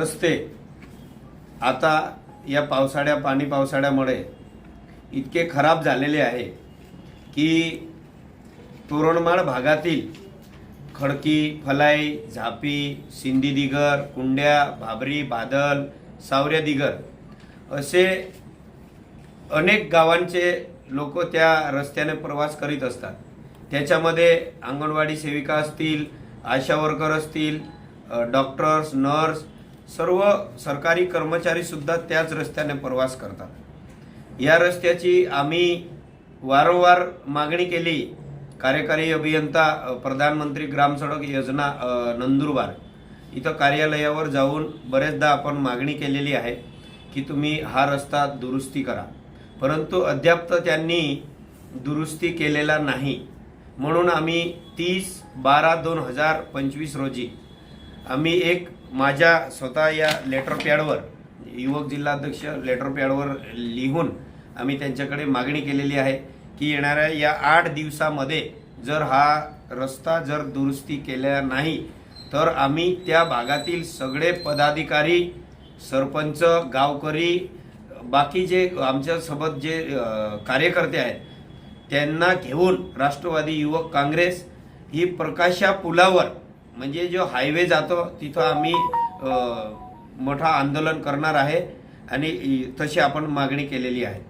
रस्ते. आता या पावसाळ्या पाणी पावसाळ्यामुळे इतके खराब झालेले आहे की तोरणमाळ भागातील खडकी फलाई झापी सिंधी दिगर कुंड्या भाबरी बादल सावऱ्या दिगर असे अनेक गावांचे लोक त्या रस्त्याने प्रवास करीत असतात. त्याच्यामध्ये अंगणवाडी सेविका असतील आशा वर्कर असतील डॉक्टर्स नर्स सर्व सरकारी कर्मचारी सुद्धा त्याच रस्त्याने प्रवास करतात. या रस्त्याची आम्ही वारंवार मागणी केली. कार्यकारी अभियंता प्रधानमंत्री ग्राम सडक योजना नंदुरबार इथं कार्यालयावर जाऊन बरेचदा आपण मागणी केलेली आहे की तुम्ही हा रस्ता दुरुस्ती करा. परंतु अद्याप तर त्यांनी दुरुस्ती केलेला नाही. म्हणून आम्ही तीस बारा दोन हजार पंचवीस रोजी आम्ही एक माझ्या स्वतः या लेटर पॅडवर युवक जिल्हाध्यक्ष लेटर पॅडवर लिहून आम्ही त्यांच्याकडे मागणी केलेली आहे की येणाऱ्या या आठ दिवसामध्ये जर हा रस्ता जर दुरुस्ती केल्या नाही तर आम्ही त्या भागातील सगळे पदाधिकारी सरपंच गावकरी बाकी जे आमच्यासोबत जे कार्यकर्ते आहेत त्यांना घेऊन राष्ट्रवादी युवक काँग्रेस ही प्रकाशा पुलावर म्हणजे जो हायवे जातो तिथं आम्ही मोठा आंदोलन करणार आहे आणि तशी आपण मागणी केलेली आहे.